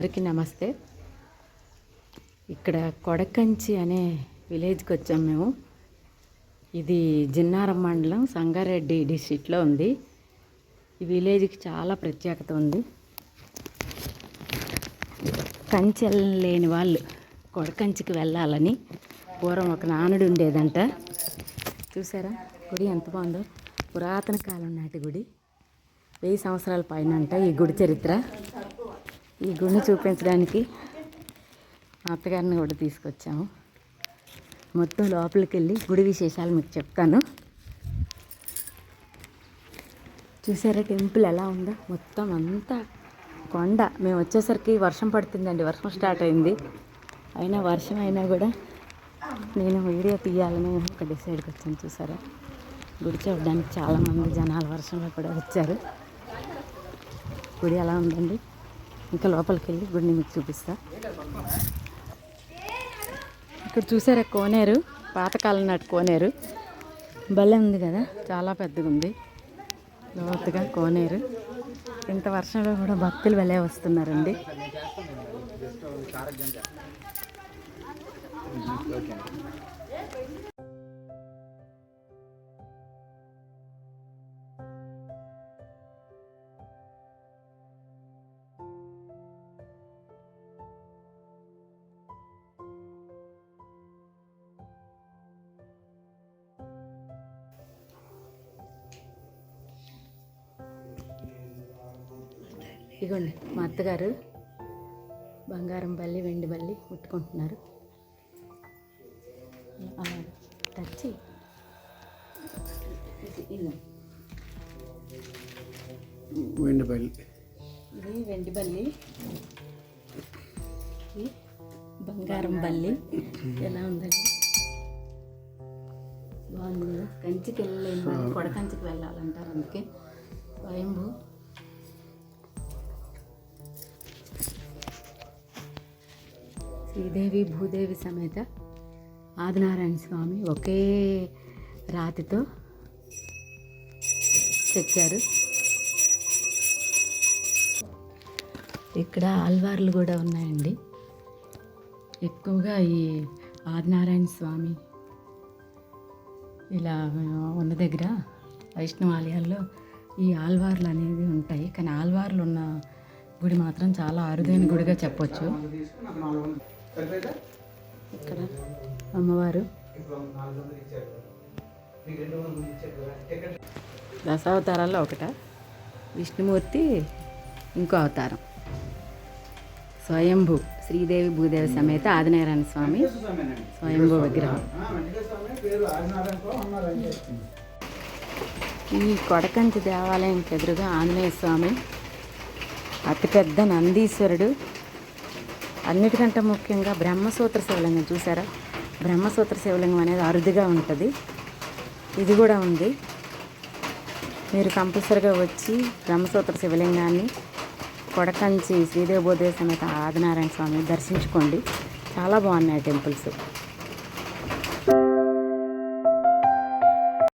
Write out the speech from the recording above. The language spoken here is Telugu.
అందరికీ నమస్తే. ఇక్కడ కొడకంచి అనే విలేజ్కి వచ్చాం మేము. ఇది జిన్నారం మండలం సంగారెడ్డి డిస్టిక్లో ఉంది. ఈ విలేజ్కి చాలా ప్రత్యేకత ఉంది. కంచె లేని వాళ్ళు కొడకంచికి వెళ్ళాలని పూర్వం ఒక నానుడు ఉండేదంట. చూసారా? గుడి ఎంత బాగుందో. పురాతన కాలం నాటి గుడి. వెయ్యి సంవత్సరాల పైన అంట ఈ గుడి చరిత్ర. ఈ గుడిని చూపించడానికి అత్తగారిని కూడా తీసుకొచ్చాము. మొత్తం లోపలికి వెళ్ళి గుడి విశేషాలు మీకు చెప్తాను. చూసారా టెంపుల్ ఎలా ఉందో? మొత్తం అంతా కొండ. మేము వచ్చేసరికి వర్షం పడుతుందండి. వర్షం స్టార్ట్ అయింది. అయినా వర్షం అయినా కూడా నేను వీడియో తీయాలని ఒక డిసైడ్కి వచ్చాను. చూసారా? గుడి చూడడానికి చాలామంది జనాలు వర్షంలో కూడా వచ్చారు. గుడి ఎలా ఉందండి? ఇంకా లోపలికి వెళ్ళి గుడిని మీకు చూపిస్తా. ఇక్కడ చూసారా కోనేరు? పాతకాలం నాటి కోనేరు. భలే ఉంది కదా? చాలా పెద్దగా ఉంది. లోతుగా కోనేరు. ఇంత వర్షంలో కూడా భక్తులు వెళ్ళే వస్తున్నారండి. ఇగోండి మా అత్తగారు బంగారం బల్లి వెండి బల్లి ముట్టుకుంటున్నారు. అలా ఇదిగో. వెండి బయలు ఇది వెండి బల్లి. బంగారం బల్లి. ఎలా ఉందండి? బాగుంది కదా? కంచికి వెళ్ళలేని వాళ్ళు కొడకంచికి వెళ్ళాలంటారు అందుకే. స్వయంభూ శ్రీదేవి భూదేవి సమేత ఆదినారాయణ స్వామి ఒకే రాతితో చెక్కారు. ఇక్కడ ఆల్వార్లు కూడా ఉన్నాయండి. ఎక్కువగా ఈ ఆదినారాయణ స్వామి ఇలా ఉన్న దగ్గర వైష్ణవ ఆలయాల్లో ఈ ఆల్వార్లు అనేవి ఉంటాయి. కానీ ఆల్వార్లు ఉన్న గుడి మాత్రం చాలా అరుదైన గుడిగా చెప్పొచ్చు. ఇక్కడ. అమ్మవారు. దశావతారాల్లో ఒకట. విష్ణుమూర్తి ఇంకో అవతారం. స్వయంభూ శ్రీదేవి భూదేవి సమేత ఆదినారాయణ స్వామి స్వయంభూ విగ్రహం. ఈ కొడకంచి దేవాలయంకి ఎదురుగా ఆంజనేయ స్వామి అతిపెద్ద నందీశ్వరుడు అన్నిటికంటే ముఖ్యంగా బ్రహ్మసూత్ర శివలింగం చూసారా? బ్రహ్మసూత్ర శివలింగం అనేది అరుదుగా ఉంటుంది. ఇది కూడా ఉంది. మీరు కంపల్సరిగా వచ్చి బ్రహ్మసూత్ర శివలింగాన్ని కొడకంచి శ్రీదేవి సమేత ఆదినారాయణ స్వామిని దర్శించుకోండి. చాలా బాగున్నాయి టెంపుల్స్.